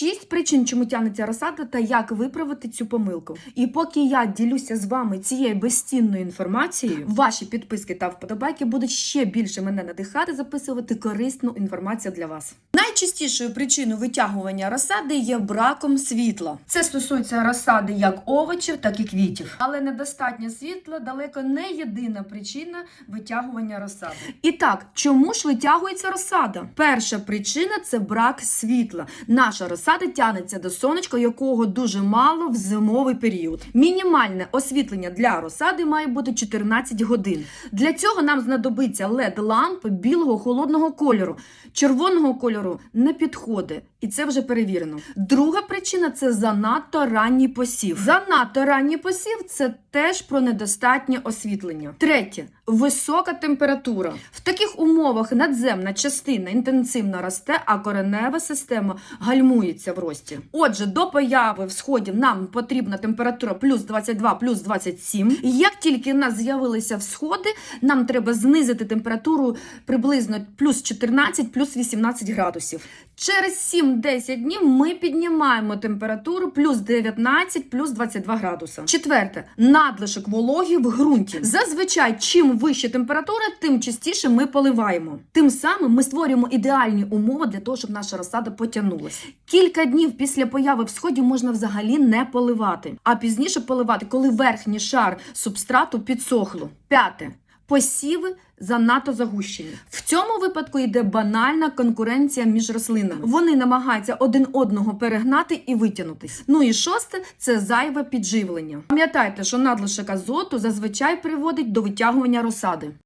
Шість причин, чому тягнеться розсада, та як виправити цю помилку. І поки я ділюся з вами цією безцінною інформацією, ваші підписки та вподобайки будуть ще більше мене надихати записувати корисну інформацію для вас. Найчастішою причиною витягування розсади є браком світла. Це стосується розсади як овочів, так і квітів. Але недостатнє світла далеко не єдина причина витягування розсади. І так, чому ж витягується розсада? Перша причина це брак світла. Наша розсада тягнеться до сонечка, якого дуже мало в зимовий період. Мінімальне освітлення для розсади має бути 14 годин. Для цього нам знадобиться led лампи білого холодного кольору. Червоного кольору не підходить, і це вже перевірено. Друга причина це занадто ранній посів. Занадто ранній посів це теж про недостатнє освітлення. Третє висока температура. В таких умовах надземна частина інтенсивно росте, а коренева система гальмується в рості. Отже, до появи всходів нам потрібна температура плюс 22, плюс 27. Як тільки в нас з'явилися всходи, нам треба знизити температуру приблизно плюс 14, плюс 18 градусів. Через 7-10 днів ми піднімаємо температуру плюс 19, плюс 22 градуса. Четверте, надлишок вологі в ґрунті. Зазвичай, чим вища температура, тим частіше ми поливаємо. Тим самим ми створюємо ідеальні умови для того, щоб наша розсада потягнулася. Кілька днів після появи всходів можна взагалі не поливати, а пізніше поливати, коли верхній шар субстрату підсохло. П'яте. Посіви занадто загущені. В цьому випадку йде банальна конкуренція між рослинами. Вони намагаються один одного перегнати і витягнутись. Ну і шосте це зайве підживлення. Пам'ятайте, що надлишок азоту зазвичай приводить до витягування розсади.